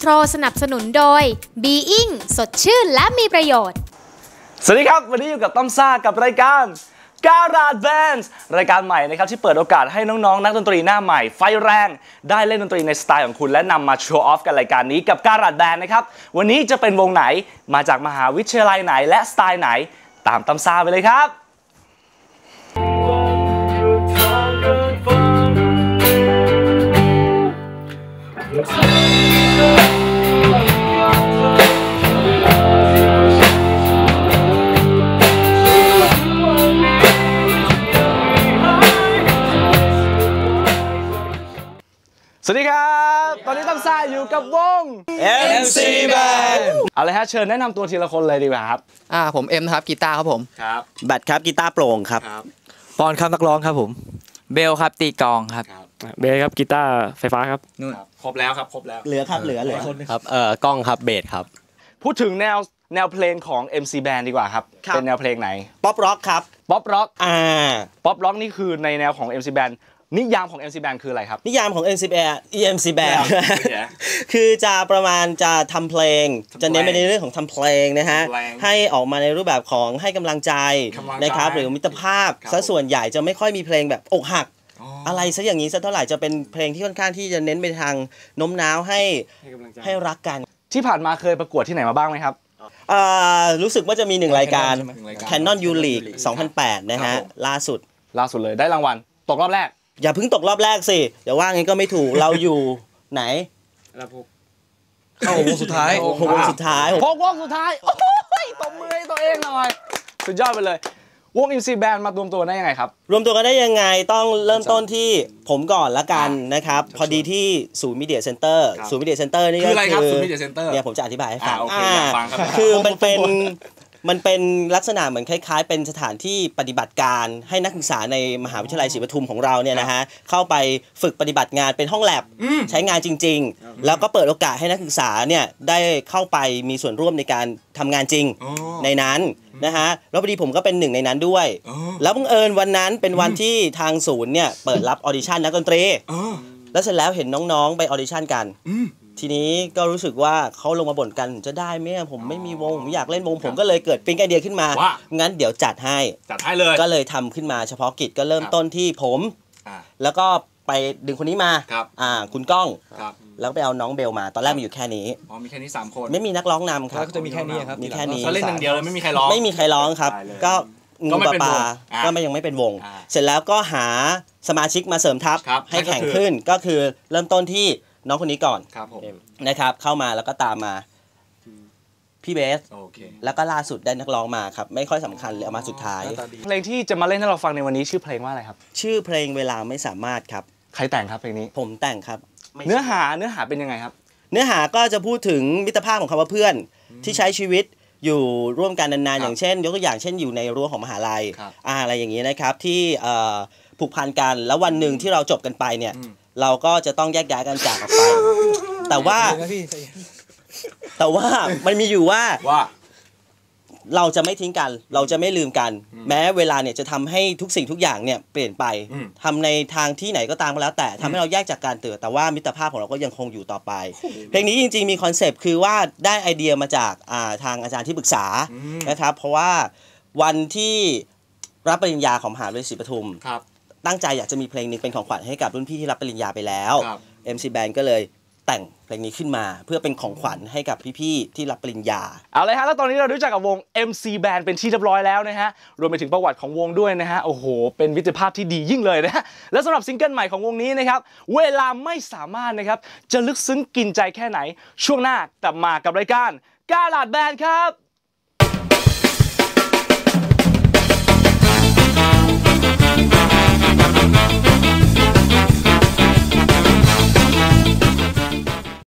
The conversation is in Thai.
โทรสนับสนุนโดย Being สดชื่นและมีประโยชน์ สวัสดีครับ วันนี้อยู่กับต้อมซ่ากับรายการการาดแบนด์รายการใหม่นะครับที่เปิดโอกาสให้น้องๆ นักดนตรีหน้าใหม่ ไฟแรง ได้เล่นดนตรีในสไตล์ของคุณและนำมาโชว์ออฟกันรายการนี้กับการาดแบนด์นะครับ วันนี้จะเป็นวงไหนมาจากมหาวิทยาลัยไหนและสไตล์ไหน ตามต้มซาไปเลยครับ สวัสดีครับ ตอนนี้ต้อมซ่าอยู่กับวง MC Band เอาเลยฮะเชิญแนะนำตัวทีละคนเลยดีกว่าครับ อ่าผมเอ็มนะครับกีตาร์ครับผม ครับแบตครับกีตาร์โปร่งครับปอนครับนักร้องครับผม เบลครับตีกลองครับ เบสครับกีตาร์ไฟฟ้าครับครบแล้วครับครบแล้ว เหลือครับเหลือเหลือครับเอ่อกล้องครับเบสครับ พูดถึงแนวแนวเพลงของ MC Band ดีกว่าครับครับ เป็นแนวเพลงไหน ป๊อปร็อกครับ ป๊อปร็อก อ่า ป๊อปร็อกนี่คือในแนวของ MC Band นิยามของ MC Band คืออะไรครับ นิยามของ MC Band EMC Band ไม่เอาไม่เอาคือจะประมาณจะทำเพลงทำเพลง จะเน้นไปในเรื่องของทำเพลงนะฮะทำเพลงให้ออกมาในรูปแบบของให้กำลังใจกำลังใจนะครับ หรือมิตรภาพครับซะส่วนใหญ่จะไม่ค่อยมีเพลงแบบอกหักอ๋อออะไรซะอย่างนี้ซะเท่าไหร่จะเป็นเพลงที่ค่อนข้างที่จะเน้นไปทางโน้มน้าวให้ให้รักกัน ที่ผ่านมาเคยประกวดที่ไหนมาบ้างไหมครับอ่ารู้สึกว่าจะมีหนึ่งรายการใช่ไหมหนึ่งรายการ Canon U League 2008 นะฮะครับผมล่าสุดล่าสุดเลยได้รางวัลตกรอบแรก อย่าเพิ่งตกรอบแรกสิเดี๋ยวว่างั้นก็ไม่ถูกเราอยู่ไหนเข้าวงสุดท้ายโอ้โหวงสุดท้ายพกวงสุดท้ายโอ้ยตบมือให้ตัวเองหน่อยสุดยอดไปเลยวง MC Band มารวมตัวได้ยังไงครับ รวมตัวกันได้ยังไงต้องเริ่มต้นที่ผมก่อนละกันนะครับ พอดีที่ศูนย์มีเดียเซ็นเตอร์ครับศูนย์มีเดียเซ็นเตอร์นี่คืก็ออะไรครับคือศูนย์ Media Center เนี่ยผมจะอธิบายให้ฟังอ่าโอเคอ่าอยากฟังครับคือมันเป็น มันเป็นลักษณะเหมือนคล้าย ๆ เป็นสถานที่ปฏิบัติการให้นักศึกษาในมหาวิทยาลัยศรีปทุมของเราเนี่ยนะฮะเข้าไปฝึกปฏิบัติงานเป็นห้องแลบใช้งานจริง ๆ แล้วก็เปิดโอกาสให้นักศึกษาเนี่ยได้เข้าไปมีส่วนร่วมในการทำงานจริงในนั้นนะฮะแล้วพอดีผมก็เป็นหนึ่งในนั้นด้วย แล้วบังเอิญวันนั้นเป็นวันที่ทางศูนย์เนี่ยเปิดรับออดิชั่นนักดนตรีแล้วเสร็จแล้วเห็นน้องๆไปออดิชั่นกัน ทีนี้ก็รู้สึกว่าเขาลงมาบ่นกันจะได้ไหมอะผมไม่มีวงผมอยากเล่นวงผมก็เลยเกิดปิ๊งไอเดียขึ้นมาว่า งั้นเดี๋ยวจัดให้จัดให้เลย ก็เลยทำขึ้นมาเฉพาะกิจก็เริ่มครับต้นที่ผม อ่า แล้วก็ไปดึงคนนี้มาครับ อ่า คุณก้อง ครับแล้วก็ไปเอาน้องเบลมา ตอนแรกมีอยู่แค่นี้ อ๋อมีแค่นี้3คน ไม่มีนักร้องนำครับแล้วก็จะมีแค่นี้ครับมีแค่นี้เขาเล่นอย่างเดียวเลยไม่มีใครร้อง ไม่มีใครร้องครับ ตายเลย ก็ก็งูไม่ปลาเป็นปวลางอะก็ไม่ยังไม่เป็นวง อ่าเสร็จแล้วก็หาสมาชิกมาเสริมทัพครับให้นั่นก็แข่งคือขึ้นก็คือเริ่มต้นที่ น้องคนนี้ก่อนครับผมนะครับ เข้ามาแล้วก็ตามมาพี่เบสโอเคแล้วก็ล่าสุดได้นักร้องมาครับ ไม่ค่อยสำคัญเลยเอามาสุดท้าย เพลงที่จะมาเล่นให้เราฟังในวันนี้ชื่อเพลงว่าอะไรครับ ชื่อเพลงเวลาไม่สามารถครับ ใครแต่งครับเพลงนี้ ผมแต่งครับ เนื้อหาเนื้อหาเป็นยังไงครับ เนื้อหาก็จะพูดถึงมิตรภาพของคำว่าเพื่อนที่ใช้ชีวิตอยู่ร่วมกันนานครับๆอย่างเช่น ยกตัวอย่างเช่นอยู่ในรั้วของมหาลัยครับอ่าอะไรอย่างนี้นะครับที่เอ่อผูกพันกันแล้ววันหนึ่งที่เราจบกันไปเนี่ยอืม เราก็จะต้องแยกย้ายกันจากออกไป แต่ว่า แต่ว่ามันมีอยู่ว่า ว่า เราจะไม่ทิ้งกัน เราจะไม่ลืมกัน แม้เวลาเนี่ยจะทำให้ทุกสิ่งทุกอย่างเนี่ยเปลี่ยนไปอืม ทำในทางที่ไหนก็ตามก็แล้ว แต่ทำให้เราแยกจากการเตือแต่ว่ามิตรภาพของเราก็ยังคงอยู่ต่อไป เพลงนี้จริง ๆ มีคอนเซปต์คือว่าได้ไอเดียมาจากอ่าทางอาจารย์ที่ปรึกษานะครับ เพราะว่าวันที่รับปริญญาของมหาวิทยาลัยศรีปทุม ครับ ตั้งใจอยากจะมีเพลงหนึ่งเป็นของขวัญให้กับรุ่นพี่ที่รับปริญญาไปแล้ว ครับ MC Band ก็เลยแต่งเพลงนี้ขึ้นมา เพื่อเป็นของขวัญให้กับพี่ๆที่รับปริญญา เอาเลยฮะ แล้วตอนนี้เรารู้จักกับวง MC Band เป็นที่เรียบร้อยแล้วนะฮะ รวมไปถึงประวัติของวงด้วยนะฮะ โอ้โห เป็นวิตรภาพที่ดียิ่งเลยนะฮะ และสำหรับซิงเกิลใหม่ของวงนี้นะครับ เวลาไม่สามารถนะครับ จะลึกซึ้งกินใจแค่ไหน ช่วงหน้ากลับมากับรายการกาลาดแบนด์ครับ